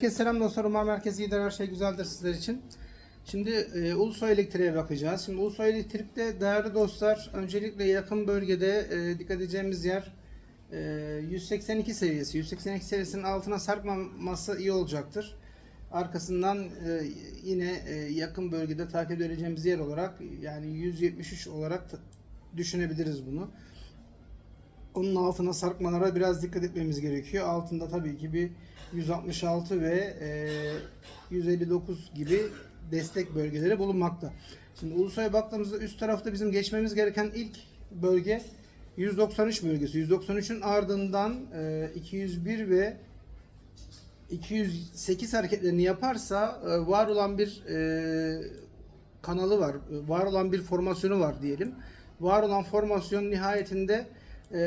Herkese selam dostlar. Umarım merkez iyidir. Her şey güzeldir sizler için. Şimdi e, Ulusoy Elektrik'e bakacağız. Şimdi Ulusoy Elektrik'te değerli dostlar öncelikle yakın bölgede e, dikkat edeceğimiz yer e, 182 seviyesi. 182 seviyesinin altına sarkmaması iyi olacaktır. Arkasından e, yine e, yakın bölgede takip edeceğimiz yer olarak yani 173 olarak düşünebiliriz bunu. Onun altına sarkmalara biraz dikkat etmemiz gerekiyor. Altında tabii ki bir 166 ve e, 159 gibi destek bölgeleri bulunmakta. Şimdi Ulusoy'a baktığımızda üst tarafta bizim geçmemiz gereken ilk bölge 193 bölgesi. 193'ün ardından e, 201 ve 208 hareketlerini yaparsa e, var olan bir e, kanalı var. e, Var olan bir formasyonu var diyelim. Var olan formasyon nihayetinde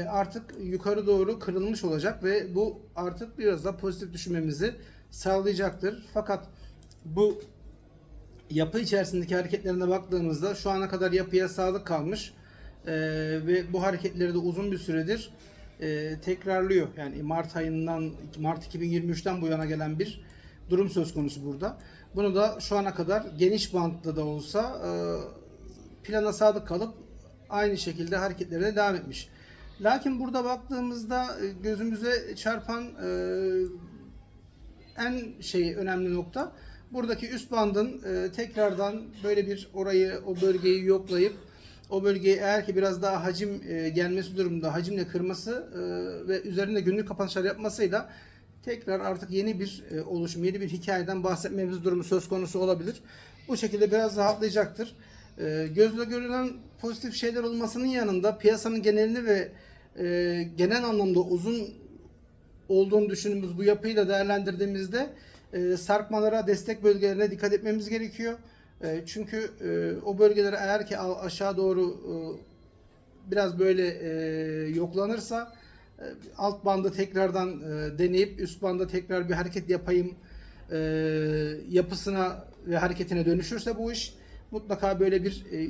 artık yukarı doğru kırılmış olacak ve bu artık biraz da pozitif düşünmemizi sağlayacaktır. Fakat bu yapı içerisindeki hareketlerine baktığımızda şu ana kadar yapıya sadık kalmış e, ve bu hareketleri de uzun bir süredir e, tekrarlıyor. Yani Mart ayından Mart 2023'ten bu yana gelen bir durum söz konusu burada. Bunu da şu ana kadar geniş bantta da olsa e, plana sadık kalıp aynı şekilde hareketlerine devam etmiş. Lakin burada baktığımızda e, gözümüze çarpan e, en şey önemli nokta buradaki üst bandın e, tekrardan böyle bir orayı o bölgeyi yoklayıp o bölgeyi eğer ki biraz daha hacim gelmesi durumunda hacimle kırması ve üzerinde günlük kapanışlar yapmasıyla tekrar artık yeni bir oluşum, yeni bir hikayeden bahsetmemiz durumu söz konusu olabilir. Bu şekilde biraz rahatlayacaktır. Gözle görülen pozitif şeyler olmasının yanında piyasanın genelini ve e, genel anlamda uzun olduğunu düşündüğümüz bu yapıyı da değerlendirdiğimizde e, sarkmalara, destek bölgelerine dikkat etmemiz gerekiyor. E, çünkü e, o bölgeler eğer ki aşağı doğru e, biraz böyle e, yoklanırsa e, alt bandı tekrardan e, deneyip üst banda tekrar bir hareket yapayım e, yapısına ve hareketine dönüşürse bu iş mutlaka böyle bir e,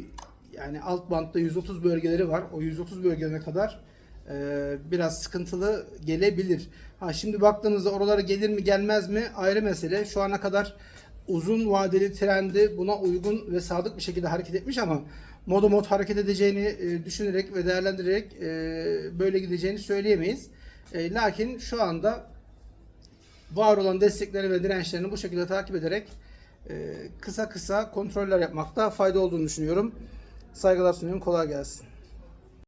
yani alt bantta 130 bölgeleri var. O 130 bölgelerine kadar e, biraz sıkıntılı gelebilir. Ha şimdi baktığımızda oralara gelir mi gelmez mi ayrı mesele. Şu ana kadar uzun vadeli trendi buna uygun ve sadık bir şekilde hareket etmiş ama modu mod hareket edeceğini e, düşünerek ve değerlendirerek e, böyle gideceğini söyleyemeyiz. Lakin şu anda var olan destekleri ve dirençlerini bu şekilde takip ederek kısa kısa kontroller yapmakta fayda olduğunu düşünüyorum. Saygılar sunuyorum. Kolay gelsin.